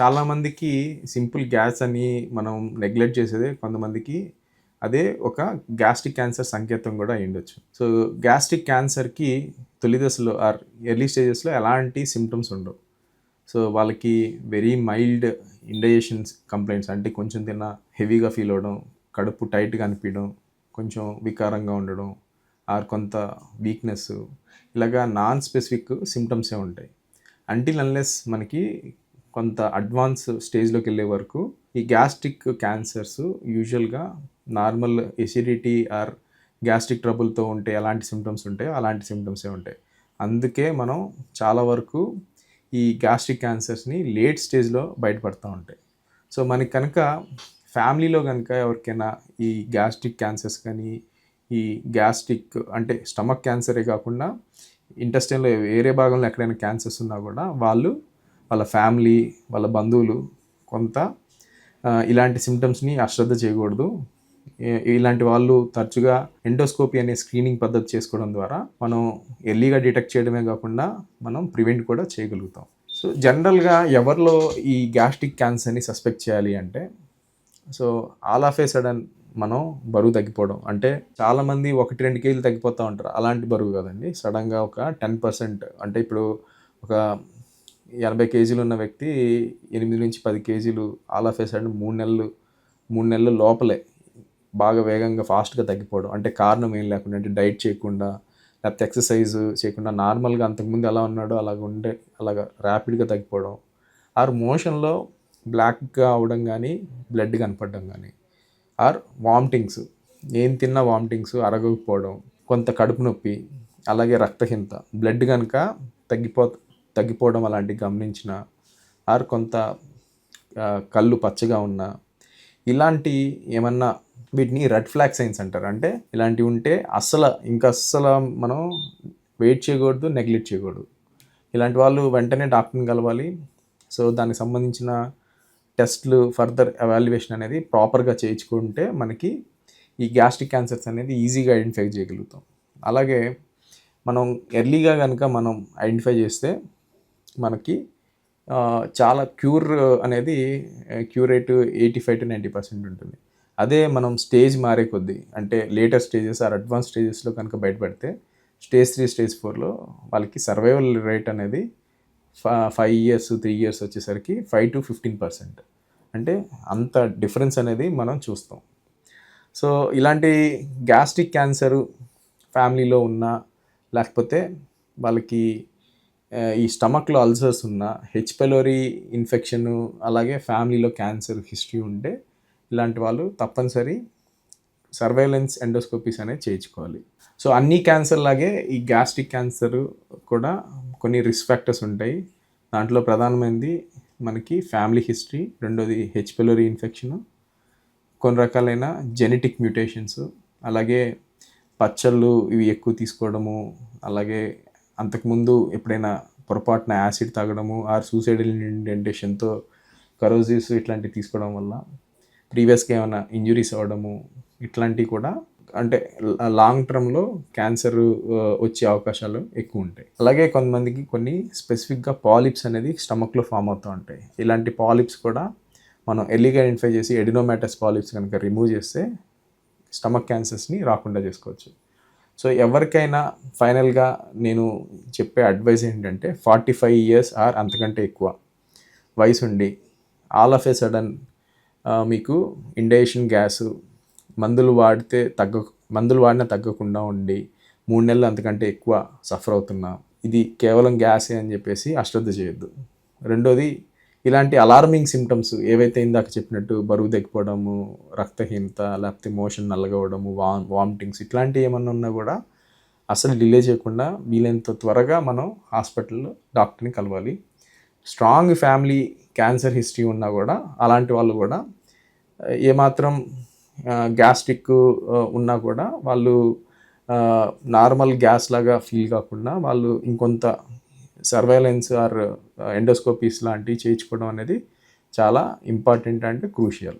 చాలామందికి simple gas అని మనం నెగ్లెక్ట్ చేసేదే కొంతమందికి అదే ఒక గ్యాస్ట్రిక్ క్యాన్సర్ సంకేతం కూడా అయ్యుండొచ్చు. సో గ్యాస్ట్రిక్ క్యాన్సర్కి తొలి దశలో ఆర్ ఎర్లీ స్టేజెస్లో ఎలాంటి సిమ్టమ్స్ ఉండవు. సో వాళ్ళకి వెరీ మైల్డ్ ఇండైజేషన్స్ కంప్లైంట్స్ అంటే కొంచెం తిన్న హెవీగా ఫీల్ అవ్వడం కడుపు టైట్గా అనిపించడం కొంచెం వికారంగా ఉండడం ఆర్ కొంత వీక్నెస్ ఇలాగా నాన్ స్పెసిఫిక్ సిమ్టమ్సే ఉంటాయి. అంటిల్ అన్లెస్ మనకి కొంత అడ్వాన్స్ స్టేజ్లోకి వెళ్ళే వరకు ఈ గ్యాస్ట్రిక్ క్యాన్సర్స్ యూజువల్గా నార్మల్ ఎసిడిటీ ఆర్ గ్యాస్ట్రిక్ ట్రబుల్తో ఉంటే ఎలాంటి సిమ్టమ్స్ ఉంటాయో అలాంటి సిమ్టమ్సే ఉంటాయి. అందుకే మనం చాలా వరకు ఈ గ్యాస్ట్రిక్ క్యాన్సర్స్ని లేట్ స్టేజ్లో బయటపడుతూ ఉంటాయి. సో మనకి కనుక ఫ్యామిలీలో కనుక ఎవరికైనా ఈ గ్యాస్ట్రిక్ క్యాన్సర్స్ కానీ ఈ గ్యాస్ట్రిక్ అంటే స్టమక్ క్యాన్సరే కాకుండా ఇంటెస్టైన్లో వేరే భాగంలో ఎక్కడైనా క్యాన్సర్స్ ఉన్నా కూడా వాళ్ళు వాళ్ళ ఫ్యామిలీ వాళ్ళ బంధువులు కొంత ఇలాంటి సిమ్టమ్స్ని అశ్రద్ధ చేయకూడదు. ఇలాంటి వాళ్ళు తరచుగా ఎండోస్కోపీ అనే స్క్రీనింగ్ పద్ధతి చేసుకోవడం ద్వారా మనం ఎర్లీగా డిటెక్ట్ చేయడమే కాకుండా మనం ప్రివెంట్ కూడా చేయగలుగుతాం. సో జనరల్గా ఎవరిలో ఈ గ్యాస్ట్రిక్ క్యాన్సర్ని సస్పెక్ట్ చేయాలి అంటే so all of a sudden మనం బరువు తగ్గిపోవడం. అంటే చాలామంది ఒకటి రెండు కేజీలు తగ్గిపోతూ ఉంటారు. అలాంటి బరువు కాదండి. సడన్గా ఒక టెన్ పర్సెంట్ అంటే ఇప్పుడు ఒక ఎనభై కేజీలు ఉన్న వ్యక్తి ఎనిమిది నుంచి పది కేజీలు ఆల్ ఆఫ్ ఏ సడన్ మూడు నెలలు మూడు నెలల లోపలే బాగా వేగంగా ఫాస్ట్గా తగ్గిపోవడం. అంటే కారణం ఏం లేకుండా అంటే డైట్ చేయకుండా లేకపోతే ఎక్సర్సైజ్ చేయకుండా నార్మల్గా అంతకుముందు ఎలా ఉన్నాడో అలాగ ఉండే అలాగ ర్యాపిడ్గా తగ్గిపోవడం. ఆర్ మోషన్లో బ్లాక్గా అవడం కానీ బ్లడ్ కనపడడం కానీ ఆర్ వామిటింగ్స్. ఏం తిన్నా వామిటింగ్స్ అరగకపోవడం కొంత కడుపు నొప్పి అలాగే రక్తహీనత బ్లడ్ కనుక తగ్గిపో తగ్గిపోవడం అలాంటివి గమనించిన ఆర్ కొంత కళ్ళు పచ్చగా ఉన్న ఇలాంటి ఏమన్నా వీటిని రెడ్ ఫ్లాగ్ సైన్స్ అంటారు. అంటే ఇలాంటివి ఉంటే అస్సలు ఇంకా అస్సలు మనం వెయిట్ చేయకూడదు నెగ్లెక్ట్ చేయకూడదు. ఇలాంటి వాళ్ళు వెంటనే డాక్టర్ని కలవాలి. సో దానికి సంబంధించిన టెస్ట్లు ఫర్దర్ ఎవాల్యుయేషన్ అనేది ప్రాపర్గా చేయించుకుంటే మనకి ఈ గ్యాస్ట్రిక్ క్యాన్సర్స్ అనేది ఈజీగా ఐడెంటిఫై చేయగలుగుతాం. అలాగే మనం ఎర్లీగా కనుక మనం ఐడెంటిఫై చేస్తే మనకి చాలా క్యూర్ అనేది cure rate eighty five to ninety percent ఉంటుంది. అదే మనం స్టేజ్ మారే కొద్దీ అంటే లేటర్ స్టేజెస్ ఆర్ అడ్వాన్స్ స్టేజెస్లో కనుక బయటపడితే స్టేజ్ త్రీ స్టేజ్ ఫోర్లో వాళ్ళకి సర్వైవల్ రేట్ అనేది ఫైవ్ ఇయర్స్ త్రీ ఇయర్స్ వచ్చేసరికి ఫైవ్ టు ఫిఫ్టీన్ పర్సెంట్. అంటే అంత డిఫరెన్స్ అనేది మనం చూస్తాం. సో ఇలాంటి గ్యాస్ట్రిక్ క్యాన్సర్ ఫ్యామిలీలో ఉన్న లేకపోతే వాళ్ళకి ఈ స్టమక్లో అల్సర్స్ ఉన్న హెచ్ పెలోరీ ఇన్ఫెక్షన్ అలాగే ఫ్యామిలీలో క్యాన్సర్ హిస్టరీ ఉంటే ఇలాంటి వాళ్ళు తప్పనిసరి సర్వైలెన్స్ ఎండోస్కోపీస్ అనేది చేయించుకోవాలి. సో అన్ని క్యాన్సర్ లాగే ఈ గ్యాస్ట్రిక్ క్యాన్సర్ కూడా కొన్ని రిస్క్ ఫ్యాక్టర్స్ ఉంటాయి. దాంట్లో ప్రధానమైనది మనకి ఫ్యామిలీ హిస్టరీ రెండోది హెచ్ పెలోరీ ఇన్ఫెక్షన్ కొన్ని రకాలైన జెనెటిక్ మ్యూటేషన్స్ అలాగే పచ్చళ్ళు ఇవి ఎక్కువ తీసుకోవడము అలాగే అంతకుముందు ఎప్పుడైనా పొరపాటున యాసిడ్ తాగడము ఆర్ సూసైడల్ ఇండెంటేషన్తో కరోజివ్స్ ఇట్లాంటివి తీసుకోవడం వల్ల ప్రీవియస్గా ఏమైనా ఇంజురీస్ అవ్వడము ఇట్లాంటివి కూడా అంటే లాంగ్ టర్మ్లో క్యాన్సర్ వచ్చే అవకాశాలు ఎక్కువ ఉంటాయి. అలాగే కొంతమందికి కొన్ని స్పెసిఫిక్గా పాలిప్స్ అనేది స్టమక్లో ఫామ్ అవుతూ ఉంటాయి. ఇలాంటి పాలిప్స్ కూడా మనం ఎర్లీగా ఐడెంటిఫై చేసి ఎడినోమాటస్ పాలిప్స్ కనుక రిమూవ్ చేస్తే స్టమక్ క్యాన్సర్స్ని రాకుండా చేసుకోవచ్చు. సో ఎవరికైనా ఫైనల్గా నేను చెప్పే అడ్వైస్ ఏంటంటే ఫార్టీ ఫైవ్ ఇయర్స్ ఆర్ అంతకంటే ఎక్కువ వయసు ఉండి ఆల్ ఆఫ్ ఏ సడన్ మీకు ఇండేషన్ గ్యాస్ మందులు వాడితే తగ్గ మందులు వాడినా తగ్గకుండా ఉండి మూడు నెలలు అంతకంటే ఎక్కువ సఫర్ అవుతున్నా ఇది కేవలం గ్యాసే అని చెప్పేసి అశ్రద్ధ చేయొద్దు. రెండోది ఇలాంటి అలార్మింగ్ సిమ్టమ్స్ ఏవైతే ఇందాక చెప్పినట్టు బరువు తగ్గిపోవడము రక్తహీనత లేకపోతే మోషన్ నల్లగవడము వా వామిటింగ్స్ ఇట్లాంటివి ఏమన్నా ఉన్నా కూడా అసలు డిలే చేయకుండా వీలైనంత త్వరగా మనం హాస్పిటల్లో డాక్టర్ని కలవాలి. స్ట్రాంగ్ ఫ్యామిలీ క్యాన్సర్ హిస్టరీ ఉన్నా కూడా అలాంటి వాళ్ళు కూడా ఏమాత్రం గ్యాస్ట్రిక్ ఉన్నా కూడా వాళ్ళు నార్మల్ గ్యాస్ లాగా ఫీల్ కాకుండా వాళ్ళు ఇంకొంత సర్వైలెన్స్ ఆర్ ఎండోస్కోపీస్ లాంటివి చేయించుకోవడం అనేది చాలా ఇంపార్టెంట్ అండ్ క్రూషియల్.